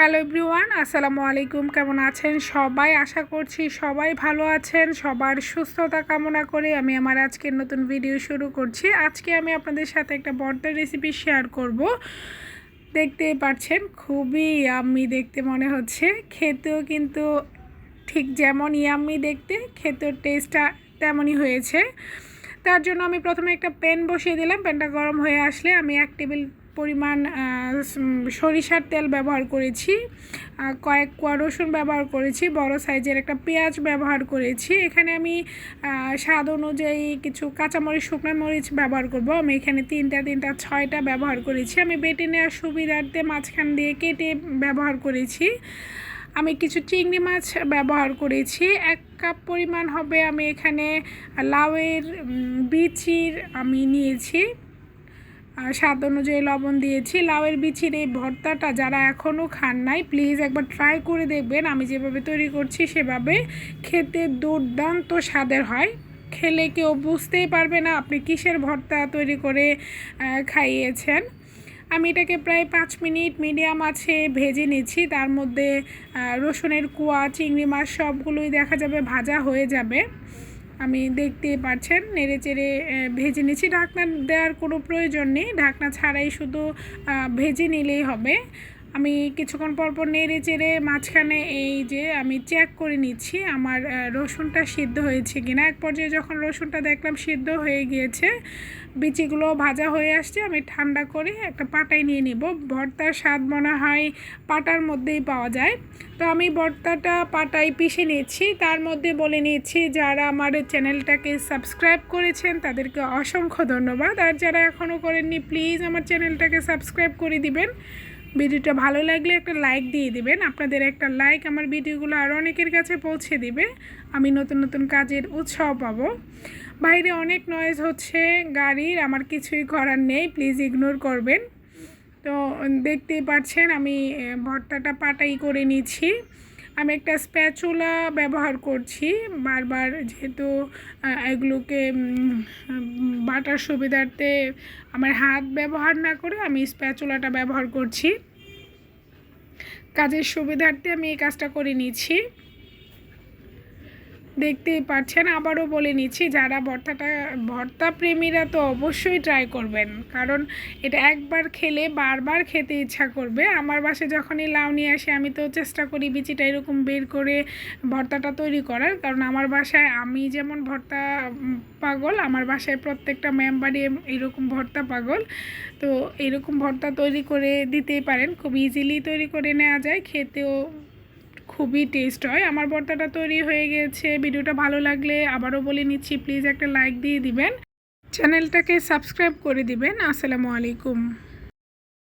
Hello everyone আসসালামু আলাইকুম কেমন আছেন সবাই? আশা করছি সবাই ভালো আছেন। সবার সুস্থতা কামনা করে আমি আমার আজকের নতুন ভিডিও শুরু করছি। আজকে আমি আপনাদের সাথে একটা বর্তার রেসিপি শেয়ার করব। দেখতেই পাচ্ছেন, খুবই আমি দেখতে মনে হচ্ছে। খেতেও কিন্তু ঠিক যেমন ইয়াম্মি দেখতে, খেতেও টেস্টটা তেমনই হয়েছে। তার জন্য আমি প্রথমে একটা প্যান বসিয়ে দিলাম। প্যানটা গরম হয়ে আসলে আমি এক টেবিল পরিমাণ সরিষার তেল ব্যবহার করেছি। কয়েক কোয়া রসুন ব্যবহার করেছি, বড় সাইজের একটা পেঁয়াজ ব্যবহার করেছি। এখানে আমি স্বাদ অনুযায়ী কিছু কাঁচামরিচ, শুকনো মরিচ ব্যবহার করব। আমি এখানে তিনটা তিনটা, ছয়টা ব্যবহার করেছি। আমি বেটে নেওয়ার সুবিধার্থে মাঝখান দিয়ে কেটে ব্যবহার করেছি। আমি কিছু চিংড়ি মাছ ব্যবহার করেছি। এক কাপ পরিমাণ হবে আমি এখানে লাউয়ের বিচির আমি নিয়েছি। স্বাদ অনুযায়ী লবণ দিয়েছি। লাউয়ের বিচির এই ভর্তাটা যারা এখনও খান নাই প্লিজ একবার ট্রাই করে দেখবেন। আমি যেভাবে তৈরি করছি সেভাবে খেতে দুর্দান্ত স্বাদের হয়। খেলে কেউ বুঝতেই পারবে না আপনি কিসের ভর্তা তৈরি করে খাইয়েছেন। আমি এটাকে প্রায় পাঁচ মিনিট মিডিয়াম আছে ভেজে নিচ্ছি। তার মধ্যে রসুনের কুয়া, চিংড়ি মাছ সবগুলোই দেখা যাবে ভাজা হয়ে যাবে। আমি দেখতে পাচ্ছেন নেড়ে চেড়ে ভেজে নিচ্ছি। ঢাকনা দেওয়ার কোনো প্রয়োজন নেই। ঢাকনা ছাড়াই শুধু ভেজে নিলেই হবে। আমি কিছুক্ষণ পর পর নেড়ে চেড়ে মাঝখানে এই যে আমি চেক করে নিচ্ছি আমার রসুনটা সিদ্ধ হয়েছে কিনা। এক পর্যায়ে যখন রসুনটা দেখলাম সিদ্ধ হয়ে গিয়েছে, বিচিগুলো ভাজা হয়ে আসছে, আমি ঠান্ডা করে একটা পাটায় নিয়ে নিব। ভর্তার স্বাদ মনে হয় পাটার মধ্যেই পাওয়া যায়। তো আমি ভর্তাটা পাটায় পিষে নিচ্ছি। তার মধ্যে বলে নিচ্ছি, যারা আমার চ্যানেলটাকে সাবস্ক্রাইব করেছেন, তাদেরকে অসংখ্য ধন্যবাদ। আর যারা এখনও করেননি, প্লিজ আমার চ্যানেলটাকে সাবস্ক্রাইব করে দিবেন। ভিডিওটা ভালো লাগলে একটা লাইক দিয়ে দিবেন। আপনাদের একটা লাইক আমার ভিডিওগুলো আরও অনেকের কাছে পৌঁছে দিবে। আমি নতুন নতুন কাজের উৎসাহ পাবো। বাইরে অনেক নয়েজ হচ্ছে গাড়ির, আমার কিছুই করার নেই প্লিজ ইগনোর করবেন। তো দেখতেই পাচ্ছেন আমি ভর্তাটা পাটাই করে নিচ্ছি। আমি একটা স্প্যাচুলা ব্যবহার করছি, বারবার যেহেতু এগুলোকে বাটার সুবিধার্থে আমার হাত ব্যবহার না করে আমি স্প্যাচুলাটা ব্যবহার করছি। কাজের সুবিধার্থে আমি এই কাজটা করে নিচ্ছি দেখতেই পাচ্ছেন। আবারও বলে নিচ্ছি, যারা ভর্তাটা, ভর্তা প্রেমীরা তো অবশ্যই ট্রাই করবেন। কারণ এটা একবার খেলে বারবার খেতে ইচ্ছা করবে। আমার বাসায় যখনই লাউ নিয়ে আসে, আমি তো চেষ্টা করি বিচিটা এরকম বের করে ভর্তাটা তৈরি করার। কারণ আমার বাসায় আমি যেমন ভর্তা পাগল, আমার বাসায় প্রত্যেকটা মেম্বারই এরকম ভর্তা পাগল। তো এরকম ভর্তা তৈরি করে দিতেই পারেন। খুব ইজিলি তৈরি করে নেওয়া যায়। খেতেও খুবই টেস্ট হয়। আমার ভর্তাটা তৈরি হয়ে গেছে। ভিডিওটা ভালো লাগলে আবারও বলে নিচ্ছি প্লিজ একটা লাইক দিয়ে দিবেন। চ্যানেলটাকে সাবস্ক্রাইব করে দিবেন। আসসালামু আলাইকুম।